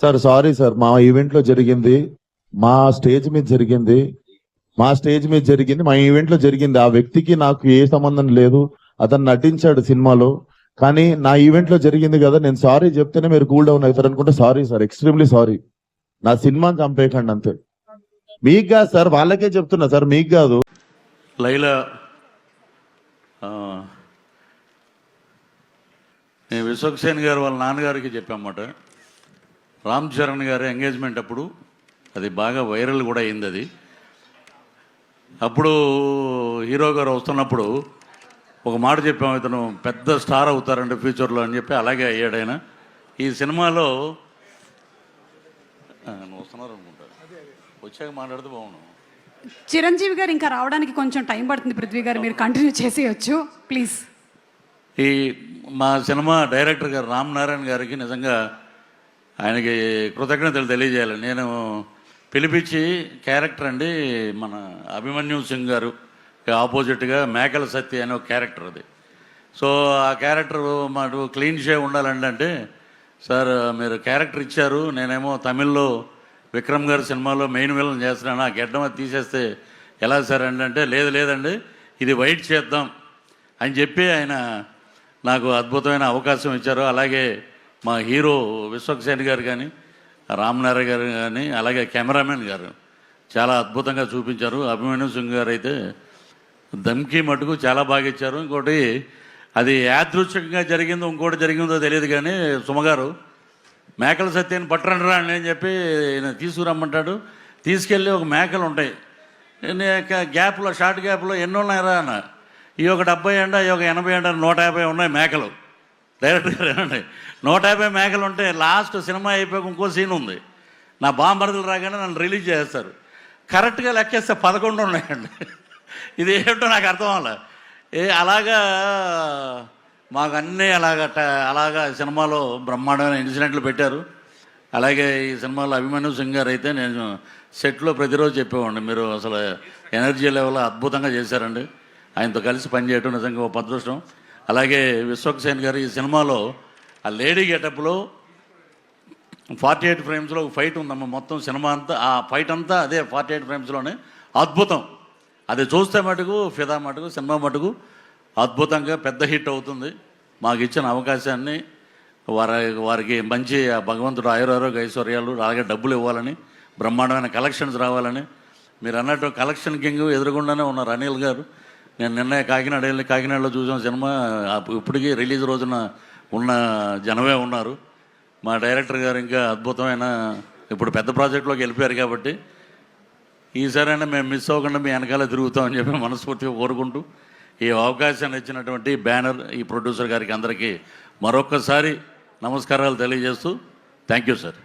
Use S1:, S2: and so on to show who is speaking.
S1: Sir sorry sir మా ఈవెంట్లో జరిగింది మా స్టేజ్ మీద జరిగింది మా స్టేజ్ మీద జరిగింది మా ఈవెంట్లో జరిగింది. ఆ వ్యక్తికి నాకు ఏ సంబంధం లేదు అతను నటించాడు సినిమాలో కానీ నా ఈవెంట్లో జరిగింది కదా నేను సారీ చెప్తేనే మీరు కూల్ డౌన్ అవుతారు అనుకుంటే సారీ సార్ ఎక్స్ట్రీమ్లీ సారీ. నా సినిమాని చంపేయకండి అంతే. మీకు కాదు సార్ వాళ్ళకే చెప్తున్నా సార్ మీకు కాదు.
S2: లైలా నేను విశ్వక్సేన్ గారు వాళ్ళ నాన్నగారికి చెప్పామాట రామ్ చరణ్ గారి ఎంగేజ్మెంట్ అప్పుడు అది బాగా వైరల్ కూడా అయింది అది అప్పుడు హీరో గారు వస్తున్నప్పుడు ఒక మాట చెప్పాము ఇతను పెద్ద స్టార్ అవుతారంటే ఫ్యూచర్లో అని చెప్పి అలాగే అయ్యాడు ఆయన. ఈ సినిమాలో వస్తున్నారు అనుకుంటా. వచ్చాక మాట్లాడితే బాగున్నావు
S3: చిరంజీవి గారు ఇంకా రావడానికి కొంచెం టైం పడుతుంది పృథ్వీ గారు మీరు కంటిన్యూ చేసేయచ్చు. ప్లీజ్.
S2: ఈ మా సినిమా డైరెక్టర్ గారు రామ్ నారాయణ గారికి నిజంగా ఆయనకి కృతజ్ఞతలు తెలియజేయాలి. నేను పిలిపించి క్యారెక్టర్ అండి మన అభిమన్యు సింగ్ గారు ఆపోజిట్గా మేకల సత్య అనే ఒక క్యారెక్టర్ అది. సో ఆ క్యారెక్టర్ మాకు క్లీన్ షే ఉండాలండి అంటే సార్ మీరు క్యారెక్టర్ ఇచ్చారు నేనేమో తమిళ్ళో విక్రమ్ గారి సినిమాలో మెయిన్ విలన్ చేస్తున్నాను ఆ గెడ్డం అది తీసేస్తే ఎలా సార్ అండి అంటే లేదు లేదండి ఇది వైట్ చేద్దాం అని చెప్పి ఆయన నాకు అద్భుతమైన అవకాశం ఇచ్చారు. అలాగే మా హీరో విశ్వక్సేన్ గారు కానీ రామ్నారాయణ గారు కానీ అలాగే కెమెరామెన్ గారు చాలా అద్భుతంగా చూపించారు. అభిమన్యు సింగ్ గారు అయితే దమ్కి మటుకు చాలా బాగా ఇచ్చారు. ఇంకోటి అది యాదృచ్ఛికంగా జరిగిందో ఇంకోటి జరిగిందో తెలియదు కానీ సుమగారు మేకల సత్యాన్ని పట్టరండి రా అని చెప్పి ఈయన తీసుకురమ్మంటాడు. తీసుకెళ్ళి ఒక మేకలు ఉంటాయి. గ్యాప్లో షార్ట్ గ్యాప్లో ఎన్నో ఉన్నాయి రా అన్న. ఈ ఒక డెబ్బై ఎండ ఈ ఒక ఎనభై ఎండ నూట యాభై ఉన్నాయి మేకలు. డైరెక్ట్గా ఏమండి నూట యాభై మేకలు ఉంటే లాస్ట్ సినిమా అయిపోయాక ఇంకో సీన్ ఉంది. నా బాంబర్దులు రాగానే నన్ను రిలీజ్ చేస్తారు. కరెక్ట్గా లెక్కేస్తే పదకొండు ఉన్నాయండి. ఇది ఏమిటో నాకు అర్థం అవ్వలే. ఏ అలాగా మాకు అన్నీ అలాగ ట- అలాగా సినిమాలో బ్రహ్మాండమైన ఇన్సిడెంట్లు పెట్టారు. అలాగే ఈ సినిమాలో అభిమన్యు సింగ్ గారు అయితే నేను సెట్లో ప్రతిరోజు చెప్పేవాడిని. మీరు అసలు ఎనర్జీ లెవెల్ అద్భుతంగా చేశారండి. ఆయనతో కలిసి పనిచేయటం నిజంగా ఒక అదృష్టం అలాగే విశ్వక్సేన్ గారు ఈ సినిమాలో ఆ లేడీ గెటప్లో ఫార్టీ ఎయిట్ ఫ్రేమ్స్లో ఒక ఫైట్ ఉందమ్మ మొత్తం సినిమా అంతా ఆ ఫైట్ అంతా అదే ఫార్టీ ఎయిట్ ఫ్రేమ్స్లోనే. అద్భుతం. అది చూస్తే మటుకు ఫిదా మటుకు సినిమా మటుకు అద్భుతంగా పెద్ద హిట్ అవుతుంది. మాకు ఇచ్చిన అవకాశాన్ని వారి వారికి మంచి భగవంతుడు ఆయురారోగ్య ఐశ్వర్యాలు అలాగే డబ్బులు ఇవ్వాలని బ్రహ్మాండమైన కలెక్షన్స్ రావాలని మీరు అన్నట్టు కలెక్షన్ కింగ్ ఎదురుగుండానే ఉన్నారు అనిల్ గారు. నేను నిన్న కాకినాడ వెళ్ళి కాకినాడలో చూసిన సినిమా. ఇప్పటికీ రిలీజ్ రోజున ఉన్న జనమే ఉన్నారు. మా డైరెక్టర్ గారు ఇంకా అద్భుతమైన ఇప్పుడు పెద్ద ప్రాజెక్టులోకి వెళ్ళిపోయారు కాబట్టి ఈసారైనా మేము మిస్ అవ్వకుండా మీ వెనకాల తిరుగుతామని చెప్పి మనస్ఫూర్తిగా కోరుకుంటూ ఈ అవకాశాన్ని ఇచ్చినటువంటి బ్యానర్ ఈ ప్రొడ్యూసర్ గారికి అందరికీ మరొక్కసారి నమస్కారాలు తెలియజేస్తూ థ్యాంక్ యూ సార్.